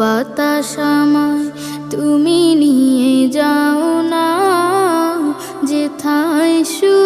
বাতাসময় তুমি নিয়ে যাও না যে যেথায় শু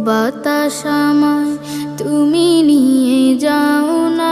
বাতাস আমায় তুমি নিয়ে যাও না।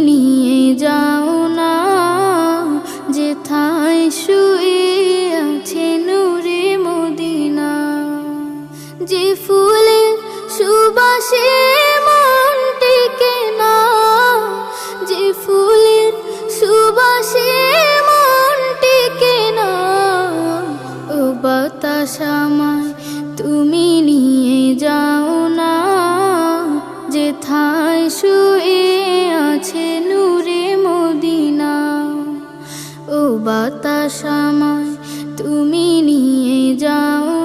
বাতাস আমায় তুমি নিয়ে যাও।